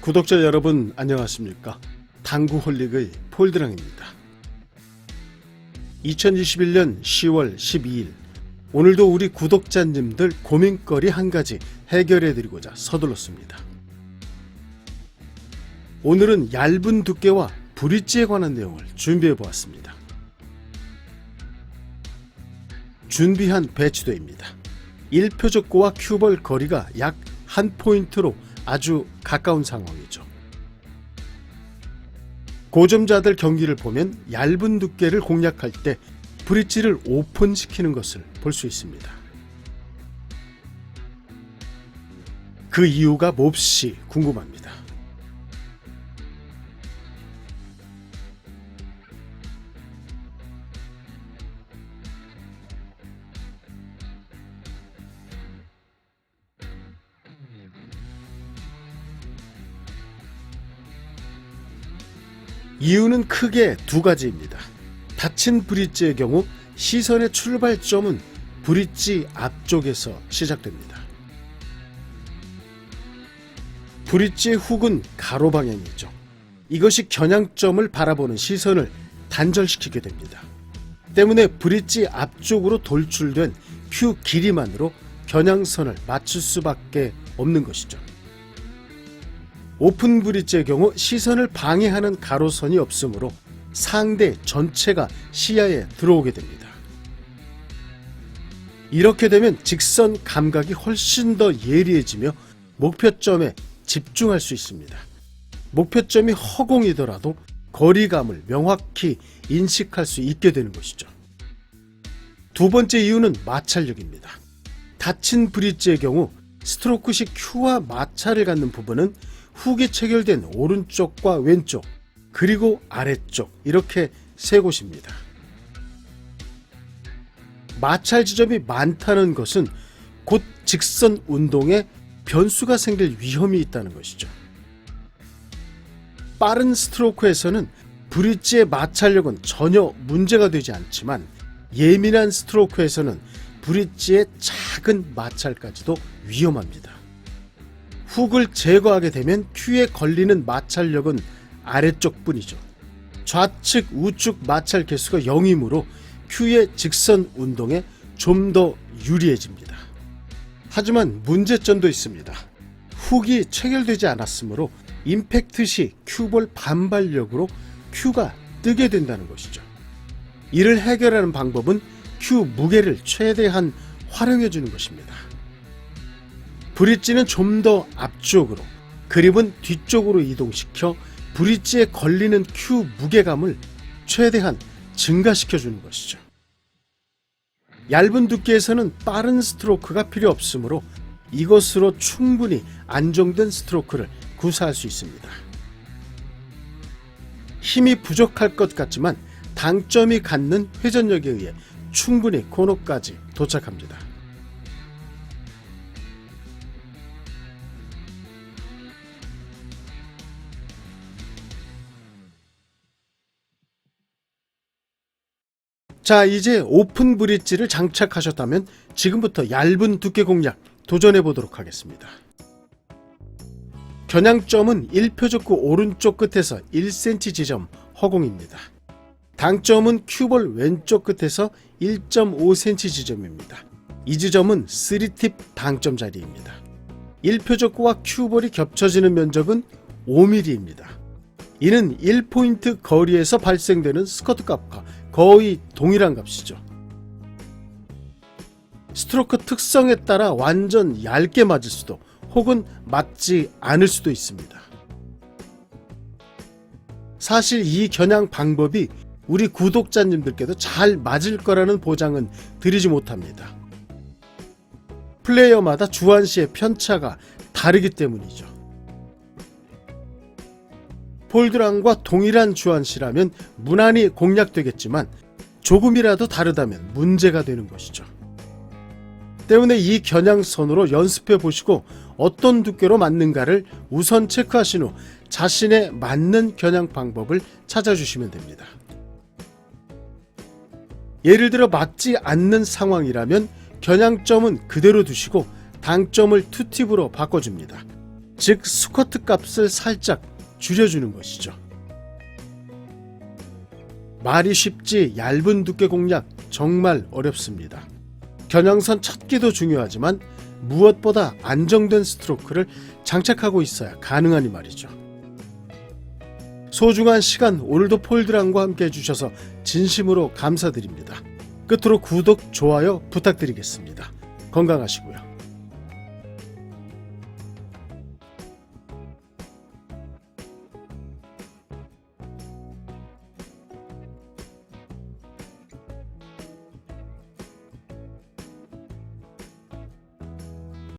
구독자 여러분 안녕하십니까? 당구 홀릭의 폴드랑입니다. 2021년 10월 12일 오늘도 우리 구독자님들 고민거리 한 가지 해결해 드리고자 서둘렀습니다. 오늘은 얇은 두께와 브릿지에 관한 내용을 준비해 보았습니다. 준비한 배치도입니다. 1표적고와 큐벌 거리가 약 한 포인트로 아주 가까운 상황이죠. 고점자들 경기를 보면 얇은 두께를 공략할 때 브릿지를 오픈시키는 것을 볼 수 있습니다. 그 이유가 몹시 궁금합니다. 이유는 크게 두 가지입니다. 닫힌 브릿지의 경우 시선의 출발점은 브릿지 앞쪽에서 시작됩니다. 브릿지의 훅은 가로 방향이죠. 이것이 겨냥점을 바라보는 시선을 단절시키게 됩니다. 때문에 브릿지 앞쪽으로 돌출된 큐 길이만으로 겨냥선을 맞출 수밖에 없는 것이죠. 오픈 브릿지의 경우 시선을 방해하는 가로선이 없으므로 상대 전체가 시야에 들어오게 됩니다. 이렇게 되면 직선 감각이 훨씬 더 예리해지며 목표점에 집중할 수 있습니다. 목표점이 허공이더라도 거리감을 명확히 인식할 수 있게 되는 것이죠. 두 번째 이유는 마찰력입니다. 닫힌 브릿지의 경우 스트로크식 큐와 마찰을 갖는 부분은 훅이 체결된 오른쪽과 왼쪽 그리고 아래쪽 이렇게 세 곳입니다. 마찰 지점이 많다는 것은 곧 직선 운동에 변수가 생길 위험이 있다는 것이죠. 빠른 스트로크에서는 브릿지의 마찰력은 전혀 문제가 되지 않지만 예민한 스트로크에서는 브릿지의 작은 마찰까지도 위험합니다. 훅을 제거하게 되면 큐에 걸리는 마찰력은 아래쪽 뿐이죠. 좌측, 우측 마찰 개수가 0이므로 큐의 직선 운동에 좀 더 유리해집니다. 하지만 문제점도 있습니다. 훅이 체결되지 않았으므로 임팩트 시 큐볼 반발력으로 큐가 뜨게 된다는 것이죠. 이를 해결하는 방법은 큐 무게를 최대한 활용해 주는 것입니다. 브릿지는 좀 더 앞쪽으로, 그립은 뒤쪽으로 이동시켜 브릿지에 걸리는 큐 무게감을 최대한 증가시켜 주는 것이죠. 얇은 두께에서는 빠른 스트로크가 필요 없으므로 이것으로 충분히 안정된 스트로크를 구사할 수 있습니다. 힘이 부족할 것 같지만 당점이 갖는 회전력에 의해 충분히 코너까지 도착합니다. 자, 이제 오픈 브릿지를 장착하셨다면 지금부터 얇은 두께 공략 도전해 보도록 하겠습니다. 겨냥점은 1표적구 오른쪽 끝에서 1cm 지점 허공입니다. 당점은 큐볼 왼쪽 끝에서 1.5cm 지점입니다. 이 지점은 3팁 당점 자리입니다. 1표적구와 큐볼이 겹쳐지는 면적은 5mm입니다. 이는 1포인트 거리에서 발생되는 스커트 값과 거의 동일한 값이죠. 스트로크 특성에 따라 완전 얇게 맞을 수도 혹은 맞지 않을 수도 있습니다. 사실 이 겨냥 방법이 우리 구독자님들께도 잘 맞을 거라는 보장은 드리지 못합니다. 플레이어마다 주한 시의 편차가 다르기 때문이죠. 폴드랑과 동일한 주한시라면 무난히 공략되겠지만 조금이라도 다르다면 문제가 되는 것이죠. 때문에 이 겨냥선으로 연습해 보시고 어떤 두께로 맞는가를 우선 체크하신 후 자신의 맞는 겨냥 방법을 찾아주시면 됩니다. 예를 들어 맞지 않는 상황이라면 겨냥점은 그대로 두시고 당점을 투팁으로 바꿔줍니다. 즉 스쿼트 값을 살짝 줄여주는 것이죠. 말이 쉽지 얇은 두께 공략 정말 어렵습니다. 겨냥선 찾기도 중요하지만 무엇보다 안정된 스트로크를 장착하고 있어야 가능하니 말이죠. 소중한 시간 오늘도 폴드랑과 함께 해주셔서 진심으로 감사드립니다. 끝으로 구독, 좋아요 부탁드리겠습니다. 건강하시고요.